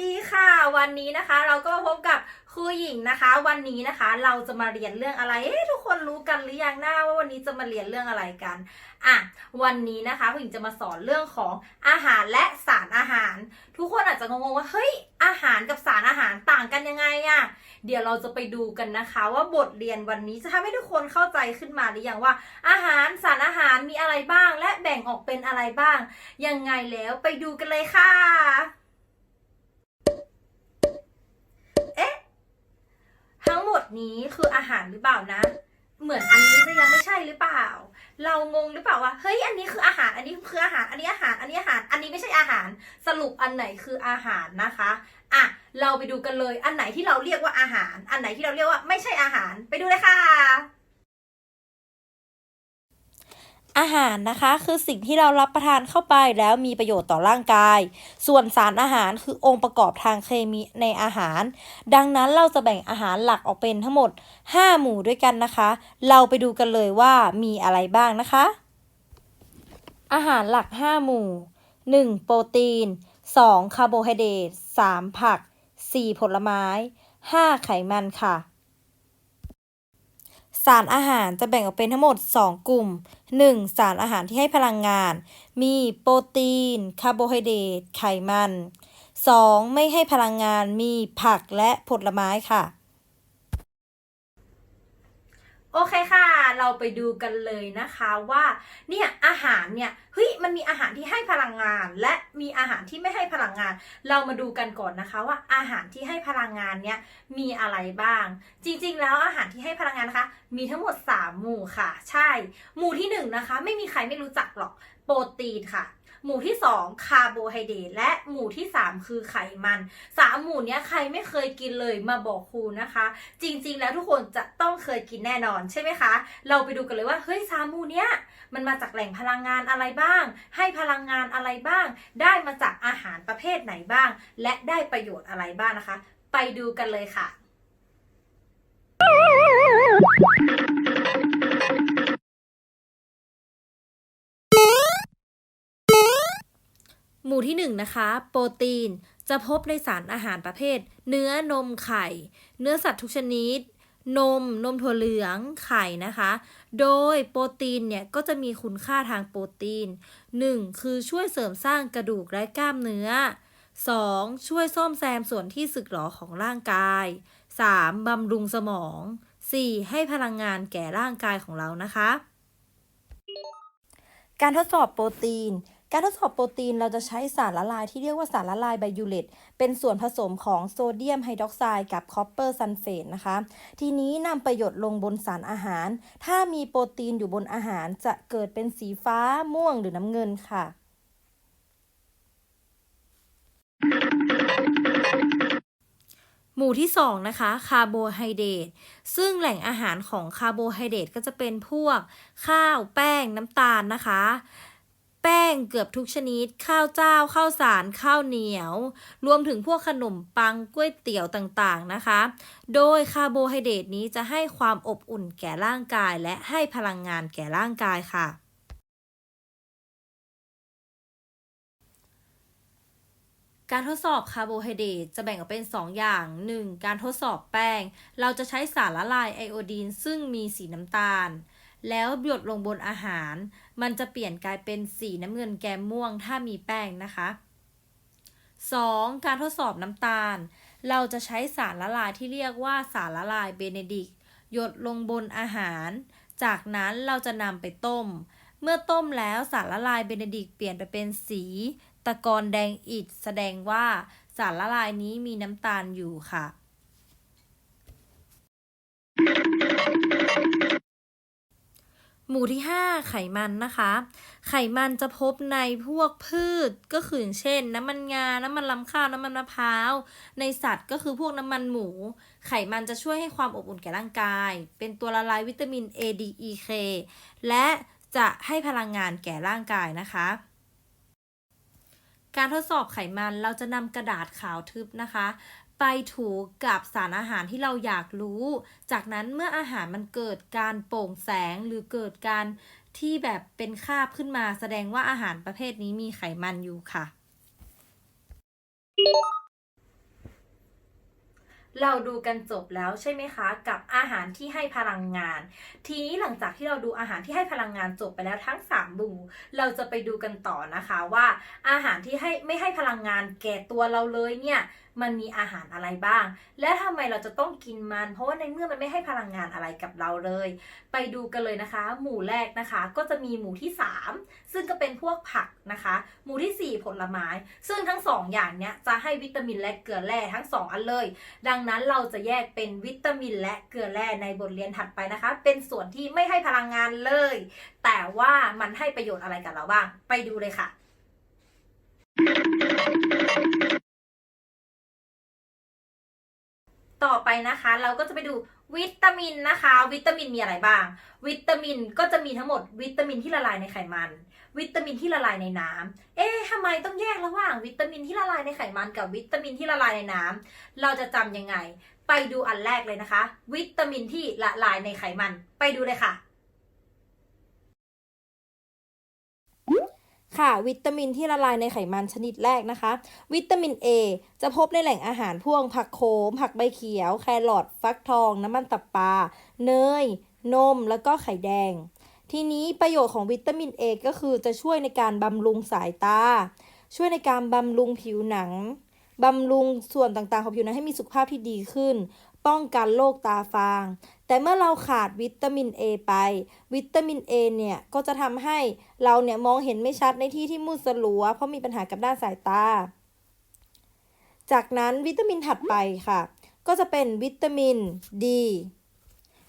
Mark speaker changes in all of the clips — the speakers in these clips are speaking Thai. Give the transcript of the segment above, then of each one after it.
Speaker 1: ดีค่ะ วันนี้นะคะเราก็มาพบกับครูหญิงนะคะ วันนี้นะคะเราจะมาเรียนเรื่องอะไรเอ๊ะทุกคนรู้กันหรือยังหนะว่าวันนี้จะมาเรียนเรื่องอะไรกันอะวันนี้นะคะครูหญิงจะมาสอนเรื่องของอาหารและสารอาหาร ทุกคนอาจจะงงว่าเฮ้ยอาหารกับสารอาหารต่างกันยังไงอะเดี๋ยวเราจะไปดูกันนะคะ ว่าบทเรียนวันนี้จะทำให้ทุกคนเข้าใจขึ้นมาหรือยังว่า อาหารสารอาหารมีอะไรบ้าง และแบ่งออกเป็นอะไรบ้างยังไงแล้วไปดูกันเลยค่ะ นี้คืออาหารหรือเปล่านะ เหมือนอันนี้จะยังไม่ใช่หรือเปล่า เรางงหรือเปล่าว่าเฮ้ยอันนี้คืออาหาร อันนี้คืออาหาร อันนี้อาหาร อันนี้อาหาร อันนี้ไม่ใช่อาหาร สรุปอันไหนคืออาหารนะคะอะเราไปดูกันเลย อันไหนที่เราเรียกว่าอาหาร อันไหนที่เราเรียกว่าไม่ใช่อาหาร ไปดูเลยค่ะ
Speaker 2: อาหารนะคะคือสิ่งที่เรารับประทานเข้าไปแล้วมีประโยชน์ต่อร่างกาย ส่วนสารอาหารคือองค์ประกอบทางเคมีในอาหาร ดังนั้นเราจะแบ่งอาหารหลักออกเป็นทั้งหมด 5 หมู่ด้วยกันนะคะ เราไปดูกันเลยว่ามีอะไรบ้างนะคะ อาหารหลัก 5 หมู่ 1. โปรตีน 2. คาร์โบไฮเดรต 3. ผัก 4. ผลไม้ 5. ไขมันค่ะ สารอาหารจะแบ่งออกเป็นทั้งหมด 2 กลุ่ม 1. สารอาหารที่ให้พลังงาน มีโปรตีน คาร์โบไฮเดรต ไขมัน 2. ไม่ให้พลังงาน มีผักและผลไม้ค่ะ
Speaker 1: โอเคค่ะ เราไปดูกันเลยนะคะว่าเนี่ยอาหารเนี่ยเฮ้ยมันมีอาหารที่ให้พลังงาน และมีอาหารที่ไม่ให้พลังงาน เรามาดูกันก่อนนะคะว่าอาหารที่ให้พลังงานเนี่ยมีอะไรบ้าง จริงๆ แล้วอาหารที่ให้พลังงานนะคะ มีทั้งหมด 3 หมู่ค่ะ ใช่ หมู่ที่1นะคะไม่มีใครไม่รู้จักหรอกโปรตีนค่ะ หมู่ที่ 2 คาร์โบไฮเดรตและหมู่ที่ 3 คือไขมันสามหมู่นี้ใครไม่เคยกินเลยมาบอกครูนะคะ จริงๆ แล้วทุกคนจะต้องเคยกินแน่นอนใช่ไหมคะ เราไปดูกันเลยว่าเฮ้ยสามหมู่เนี้ยมันมาจากแหล่งพลังงานอะไรบ้าง ให้พลังงานอะไรบ้าง ได้มาจากอาหารประเภทไหนบ้าง และได้ประโยชน์อะไรบ้างนะคะ ไปดูกันเลยค่ะ
Speaker 2: มู่ที่1นนะคะ โปรตีนจะพบในสารอาหารประเภท เนื้อนมไข่ เนื้อสัตว์ทุกชนิด นม นมถั่วเหลืองไข่นะคะ โดยโปรตีนเนี่ยก็จะมีคุณค่าทางโปรตีน 1. คือช่วยเสริมสร้างกระดูกและกล้ามเนื้อ 2. ช่วยซ่อมแซมส่วนที่สึกหรอของร่างกาย 3. บำรุงสมอง 4. ให้พลังงานแก่ร่างกายของเรานะคะ การทดสอบโปรตีน การทดสอบโปรตีนเราจะใช้สารละลายที่เรียกว่าสารละลายไบยูเลตเป็นส่วนผสมของโซเดียมไฮดรอกไซด์กับคอปเปอร์ซัลเฟตนะคะ ทีนี้นำประโยชน์ลงบนสารอาหาร ถ้ามีโปรตีนอยู่บนอาหารจะเกิดเป็นสีฟ้าม่วงหรือน้ำเงินค่ะหมู่ที่ 2 นะคะคาร์โบไฮเดรตซึ่งแหล่งอาหารของคาร์โบไฮเดรตก็จะเป็นพวกข้าวแป้งน้ำตาลนะคะ แป้งเกือบทุกชนิด ข้าวเจ้า ข้าวสาร ข้าวเหนียว รวมถึงพวกขนมปังก๋วยเตี๋ยวต่างๆนะคะ โดยคาร์โบไฮเดรตนี้จะให้ความอบอุ่นแก่ร่างกาย และให้พลังงานแก่ร่างกายค่ะการทดสอบคาร์โบไฮเดรตจะแบ่งออกเป็น 2 อย่าง 1. การทดสอบแป้ง เราจะใช้สารละลายไอโอดีน ซึ่งมีสีน้ำตาล แล้วหยดลงบนอาหาร มันจะเปลี่ยนกลายเป็นสีน้ำเงินแกมม่วงถ้ามีแป้งนะคะ 2. การทดสอบน้ำตาล เราจะใช้สารละลายที่เรียกว่าสารละลายเบเนดิกหยดลงบนอาหาร จากนั้นเราจะนำไปต้ม เมื่อต้มแล้วสารละลายเบเนดิกเปลี่ยนไปเป็นสีตะกอนแดงอิฐแสดงว่าสารละลายนี้มีน้ำตาลอยู่ค่ะ หมู่ที่ 5 ไขมันนะคะ ไขมันจะพบในพวกพืชก็คืออย่างเช่น น้ำมันงา น้ำมันลำข้าว น้ำมันมะพร้าว ในสัตว์ก็คือพวกน้ำมันหมู ไขมันจะช่วยให้ความอบอุ่นแก่ร่างกาย เป็นตัวละลายวิตามิน A D E K และจะให้พลังงานแก่ร่างกายนะคะ การทดสอบไขมันเราจะนำกระดาษขาวทึบนะคะ ไปถูกับสารอาหารที่เราอยากรู้ จากนั้นเมื่ออาหารมันเกิดการโปร่งแสงหรือเกิดการที่แบบเป็นคาบขึ้นมา แสดงว่าอาหารประเภทนี้มีไขมันอยู่ค่ะ
Speaker 1: เราดูกันจบแล้วใช่ไหมคะ กับอาหารที่ให้พลังงาน ทีนี้หลังจากที่เราดูอาหารที่ให้พลังงานจบไปแล้วทั้ง3บูเราจะไปดูกันต่อนะคะว่า อาหารที่ให้ไม่ให้พลังงานแก่ตัวเราเลยเนี่ย มันมีอาหารอะไรบ้าง และทำไมเราจะต้องกินมัน เพราะว่าในเมื่อมันไม่ให้พลังงานอะไรกับเราเลย ไปดูกันเลยนะคะ หมู่แรกนะคะ ก็จะมีหมู่ที่ 3 ซึ่งก็เป็นพวกผักนะคะ หมู่ทีสี่4 ผลไม้ ซึ่งทั้งสองอย่างเนี้ยจะให้วิตามินและเกลือแร่ทั้งสองอันเลย ดังนั้นเราจะแยกเป็นวิตามินและเกลือแร่ในบทเรียนถัดไปนะคะ เป็นส่วนที่ไม่ให้พลังงานเลย แต่ว่ามันให้ประโยชน์อะไรกับเราบ้าง ไปดูเลยค่ะ ต่อไปนะคะ เราก็จะไปดูวิตามินนะคะ วิตามินมีอะไรบ้าง วิตามินก็จะมีทั้งหมด วิตามินที่ละลายในไขมัน วิตามินที่ละลายในน้ำเอ๊ะทำไมต้องแยกระหว่าง วิตามินที่ละลายในไขมันกับวิตามินที่ละลายในน้ำเราจะจำยังไง ไปดูอันแรกเลยนะคะ วิตามินที่ละลายในไขมัน ไปดูเลยค่ะ
Speaker 2: ค่ะ วิตามินที่ละลายในไขมันชนิดแรกนะคะ วิตามิน A จะพบในแหล่งอาหารพวกผักโขม ผักใบเขียว แครอทฟักทอง น้ำมันตับปลาเนย นม แล้วก็ไข่แดง ทีนี้ประโยชน์ของวิตามิน A ก็คือจะช่วยในการบำรุงสายตา ช่วยในการบำรุงผิวหนังบำรุงส่วนต่างๆของผิวหนังให้มีสุขภาพที่ดีขึ้น ป้องกันโรคตาฟาง แต่เมื่อเราขาดวิตามิน A ไป วิตามิน A เนี่ยก็จะทำให้เราเนี่ยมองเห็นไม่ชัดในที่ที่มืดสลัว เพราะมีปัญหากับด้านสายตา จากนั้นวิตามินถัดไปค่ะ ก็จะเป็นวิตามิน D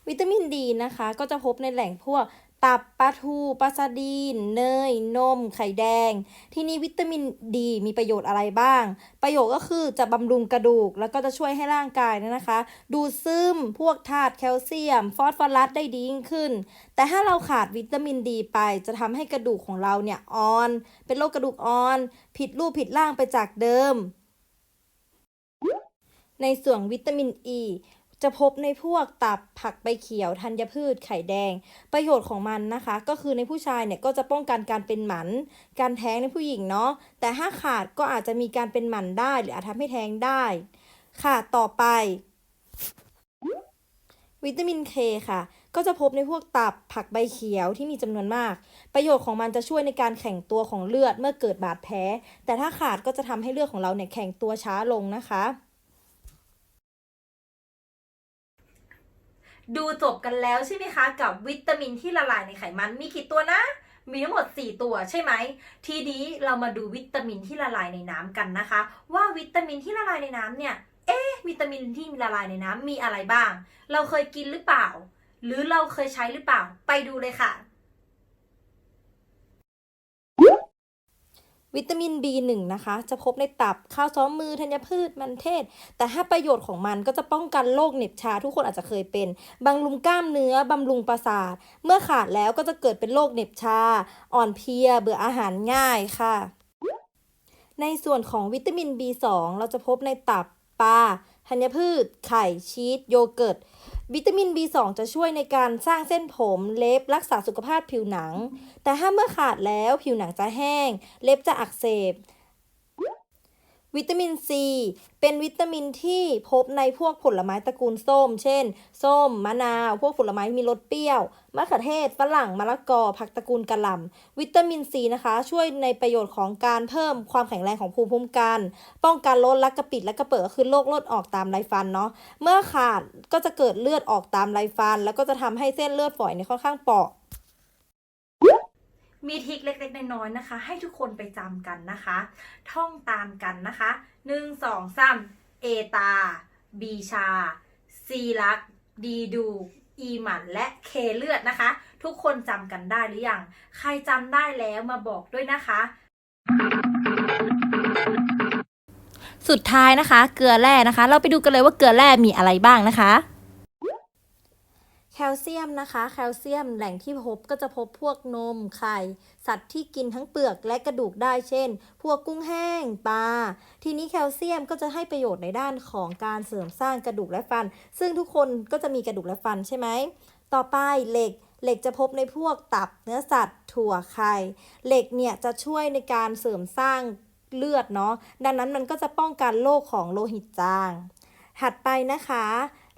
Speaker 2: วิตามินดีนะคะ ก็จะพบในแหล่งพวก ตับปลาทูปลาซาดีน เนย นม ไข่แดง ที่นี้วิตามินดีมีประโยชน์อะไรบ้าง ประโยชน์ก็คือจะบำรุงกระดูก แล้วก็จะช่วยให้ร่างกายเนยนะคะ ดูดซึมพวกธาตุแคลเซียม ฟอสฟอรัสได้ดียิ่งขึ้น แต่ถ้าเราขาดวิตามินดีไป จะทำให้กระดูกของเราเนี่ยอ่อน เป็นโรคกระดูกอ่อน ผิดรูปผิดร่างไปจากเดิม ในส่วนวิตามินอ e, ี จะพบในพวกตับผักใบเขียวธัญพืชไข่แดง ประโยชน์ของมันนะคะ ก็คือในผู้ชายเนี่ยก็จะป้องกันการเป็นหมัน การแท้งในผู้หญิงเนาะแต่ถ้าขาดก็อาจจะมีการเป็นหมันได้ หรืออาจทำให้แท้งได้ ค่ะต่อไป วิตามินเคค่ะ ก็จะพบในพวกตับผักใบเขียวที่มีจำนวนมาก ประโยชน์ของมันจะช่วยในการแข็งตัวของเลือดเมื่อเกิดบาดแผลแต่ถ้าขาดก็จะทำให้เลือดของเราเนี่ยแข็งตัวช้าลงนะคะ
Speaker 1: ดูจบกันแล้วใช่ไหมคะ กับวิตามินที่ละลายในไขมันมีกี่ตัวนะ มีทั้งหมด 4 ตัวใช่ไหม ทีนี้เรามาดูวิตามินที่ละลายในน้ำกันนะคะ ว่าวิตามินที่ละลายในน้ำเนี่ย เอ๊ะวิตามินที่ละลายในน้ำมีอะไรบ้าง เราเคยกินหรือเปล่า หรือเราเคยใช้หรือเปล่า ไปดูเลยค่ะ
Speaker 2: วิตามิน B1 นะคะ จะพบในตับข้าวซ้อมมือธัญพืชมันเทศ แต่ถ้าประโยชน์ของมันก็จะป้องกันโรคเหน็บชาทุกคนอาจจะเคยเป็นบำรุงกล้ามเนื้อบำรุงประสาท เมื่อขาดแล้วก็จะเกิดเป็นโรคเหน็บชา อ่อนเพลีย เบื่ออาหารง่ายค่ะ ในส่วนของวิตามิน B2 เราจะพบในตับปลาธัญพืช ไข่ชีสโยเกิร์ต วิตามิน B2 จะช่วยในการสร้างเส้นผมเล็บรักษาสุขภาพผิวหนัง แต่ถ้าเมื่อขาดแล้วผิวหนังจะแห้ง เล็บจะอักเสบ วิตามินซีเป็นวิตามินที่พบในพวกผลไม้ตระกูลส้ม เช่น ส้ม มะนาว พวกผลไม้มีรสเปรี้ยว มะเขือเทศ ฝรั่ง มะละกอ ผักตระกูลกะหล่ำ วิตามินซีนะคะ ช่วยในประโยชน์ของการเพิ่มความแข็งแรงของภูมิคุ้มกัน ป้องกันลดและกระปิดและกระเปิดก็คือโรคลดออกตามไรฟันเนาะ เมื่อขาดก็จะเกิดเลือดออกตามไรฟัน แล้วก็จะทำให้เส้นเลือดฝอยเนี่ยค่อนข้างเปราะ
Speaker 1: มีทริคเล็กๆน้อยๆนะคะ ให้ทุกคนไปจำกันนะคะ ท่องตามกันนะคะหนึ่งสองสามเอตา บีชา ซีลัก ดีดู อีหมันและเคเลือดนะคะ ทุกคนจำกันได้หรือยัง ใครจำได้แล้วมาบอกด้วยนะคะ
Speaker 2: สุดท้ายนะคะ เกลือแร่นะคะ เราไปดูกันเลยว่าเกลือแร่มีอะไรบ้างนะคะ แคลเซียมนะคะ แคลเซียมแหล่งที่พบก็จะพบพวกนมไข่ สัตว์ที่กินทั้งเปลือกและกระดูกได้เช่น พวกกุ้งแห้งปลา ทีนี้แคลเซียมก็จะให้ประโยชน์ในด้านของการเสริมสร้างกระดูกและฟัน ซึ่งทุกคนก็จะมีกระดูกและฟันใช่ไหม ต่อไปเหล็กเหล็กจะพบในพวกตับเนื้อสัตว์ ถั่วไข่ เหล็กเนี่ยจะช่วยในการเสริมสร้างเลือดเนาะดังนั้นมันก็จะป้องกันโรคของโลหิตจาง ถัดไปนะคะ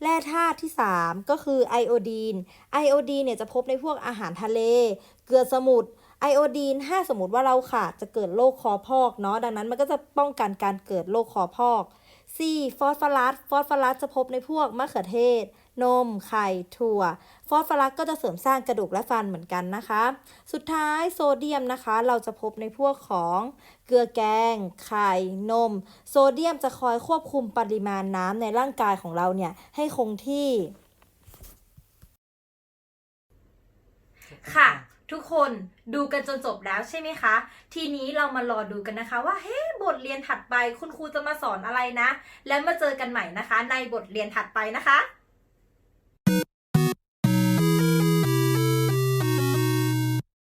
Speaker 2: แร่ธาตุที่ 3 ก็คือไอโอดีนไอโอดีนเนี่ยจะพบในพวกอาหารทะเล เกลือสมุทรไอโอดีนถ้าสมมติว่าเราขาดจะเกิดโรคคอพอกเนาะดังนั้นมันก็จะป้องกันการเกิดโรคคอพอก C ฟอสฟอรัสฟอสฟอรัสจะพบในพวกมะเขือเทศ นม ไข่ ถั่ว ฟอสฟอรัสก็จะเสริมสร้างกระดูกและฟันเหมือนกันนะคะ สุดท้ายโซเดียมนะคะ เราจะพบในพวกของเกลือแกง ไข่ นม โซเดียมจะคอยควบคุมปริมาณน้ำในร่างกายของเราเนี่ยให้คงที่
Speaker 1: ค่ะ ทุกคนดูกันจนจบแล้วใช่ไหมคะ ทีนี้เรามารอดูกันนะคะ ว่าเฮ้บทเรียนถัดไปคุณครูจะมาสอนอะไรนะ แล้วมาเจอกันใหม่นะคะ ในบทเรียนถัดไปนะคะ